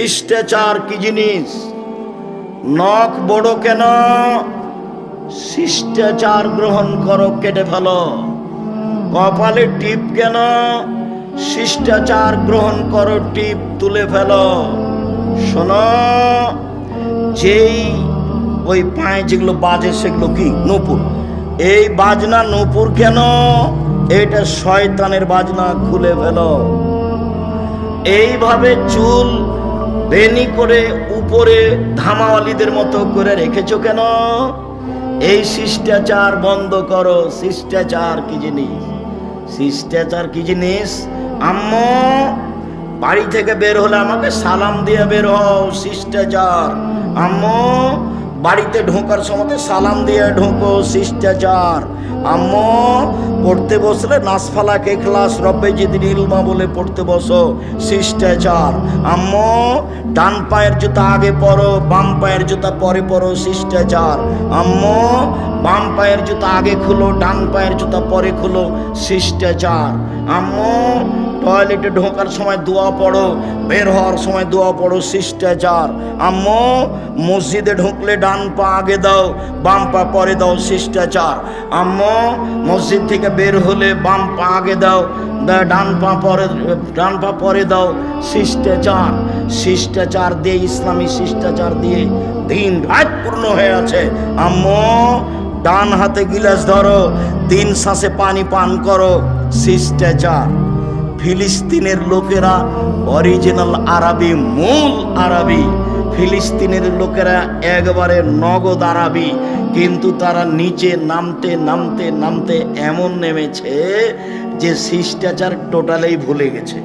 শিষ্টাচার কি জিনিস? নখ বড় কেন? শিষ্টাচার গ্রহণ করো কেটে ফেলো। কপালে টিপ কেন? শিষ্টাচার গ্রহণ করো, টিপ তুলে ফেলো। শোনো, যেই ওই পায়ে যেগুলো বাজে সেগুলো কি? নূপুর। এই বাজনা নূপুর কেন? এটা শয়তানের বাজনা খুলে ফেলো। এইভাবে চুল বেনি করে উপরে ধামাওয়ালিদের মতো করে রেখেছো কেন? এই শিষ্টাচার বন্ধ করো। শিষ্টাচার কি জিনিস? শিষ্টাচার কি জিনিস? আম্মু, বাড়ি থেকে বের হলে আমাকে সালাম দিয়ে বের হও। শিষ্টাচার। আম্মু বাড়িতে ঢোকার সময় সালাম দিয়ে ঢোকো, শিষ্টাচার। আম্মু, পড়তে বসলে নাসফালাকে ক্লাস রব্বে যেদিন ইলমা বলে পড়তে বসো, শিষ্টাচার। আম্মু, ডান পায়ের জুতা আগে পরো, বাম পায়ের জুতা পরে পরো, শিষ্টাচার। আম্মু, বাম পায়ের জুতা আগে খুলো, ডান পায়ের জুতা পরে খুলো, শিষ্টাচার। আম্মু টয়লেটে ঢোকার সময় দোয়া পড়ো, বের হওয়ার সময় দোয়া পড়ো, শিষ্টাচার। আম্মু, মসজিদে ঢুকলে ডান পা আগে দাও, বাম পা পরে দাও, শিষ্টাচার। আম্মু, মসজিদ থেকে বের হলে বাম পা আগে দাও ডান পা পরে, ডান পা পরে দাও, শিষ্টাচার। শিষ্টাচার দিয়ে, ইসলামী শিষ্টাচার দিয়ে দিন রাত পূর্ণ হয়ে আছে। আম্মু, ডান হাতে গিলাস ধরো তিন শ্বাসে পানি পান করো, শিষ্টাচার। ফিলিস্তিনের লোকেরা অরিজিনাল আরবি, মূল আরবি। ফিলিস্তিনের লোকেরা একবারে নগদ আরবি, কিন্তু তারা নিচে নামতে নামতে নামতে এমন নেমেছে যে শিষ্টাচার টোটালেই ভুলে গেছে।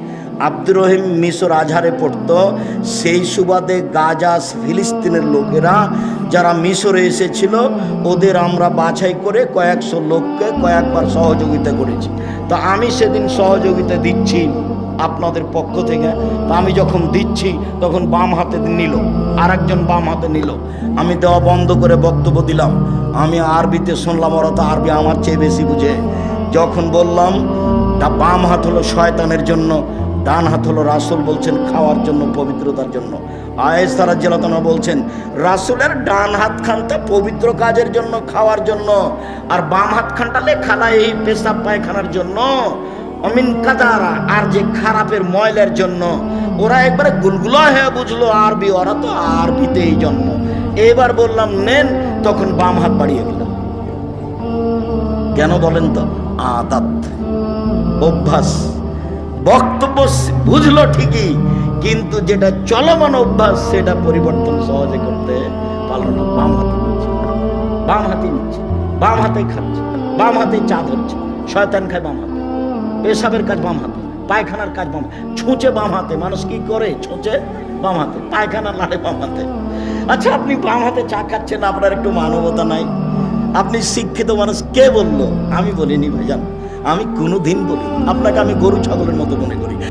আব্দুর রহিম মিশর আজহারে পড়তো, সেই সুবাদে গাজা, ফিলিস্তিনের লোকেরা যারা মিশরে এসেছিল, ওদের আমরা বাছাই করে কয়েকশো লোককে কয়েকবার সহযোগিতা করেছি। তো আমি সেদিন সহযোগিতা দিচ্ছি আপনাদের পক্ষ থেকে। তা আমি যখন দিচ্ছি, তখন বাম হাতে নিল আর একজন বাম হাতে নিল। আমি দেওয়া বন্ধ করে বক্তব্য দিলাম। আমি আরবিতে শুনলাম, ওরা তো আরবি আমার চেয়ে বেশি বুঝে। যখন বললাম, তা বাম হাত হলো শয়তানের জন্য ডান হাত হলো রাসুল বলছেন, খাওয়ার জন্য, পবিত্রতার জন্য। আয়েস তারা জেলাতনা বলছেন, রাসুলের ডান হাত খানটা পবিত্র কাজের জন্য, খাওয়ার জন্য। আর বাম হাত খানটা লেখালা এই পেশাব পায়খানার জন্য। অমিন কাদারা আর যে খারাপের ময়লার জন্য। ওরা একবারে গুলগুলা হয়ে বুঝলো, আরবি, ওরা তো আরবিতে এই জন্ম। এবার বললাম, নেন, তখন বাম হাত বাড়িয়ে দিলাম কেন বলেন তো? আদাত, অভ্যাস। বক্তব্য বুঝলো ঠিকই, কিন্তু যেটা চলমান অভ্যাস, সেটা পরিবর্তন সহজে করতে পারল না। বাম হাতে নিচ্ছে বাম হাতে নিচ্ছে, বাম হাতে খাচ্ছে, বাম হাতে চা ধরছে। শয়তান খায় বাম হাতে, পেশাবের কাজ বাম হাতে, পায়খানার কাজ বাম ছুঁচে বাম হাতে। মানুষ কি করে? ছুঁচে বাম হাতে, পায়খানা নাড়ে বাম হাতে। আচ্ছা আপনি বাম হাতে চা খাচ্ছেন, আপনার একটু মানবতা নাই। আপনি শিক্ষিত মানুষ, কে বলল? আমি বলিনি, ভাইজান। আমি কোনোদিন বলি আপনাকে আমি গরু ছাগলের মতো মনে করি।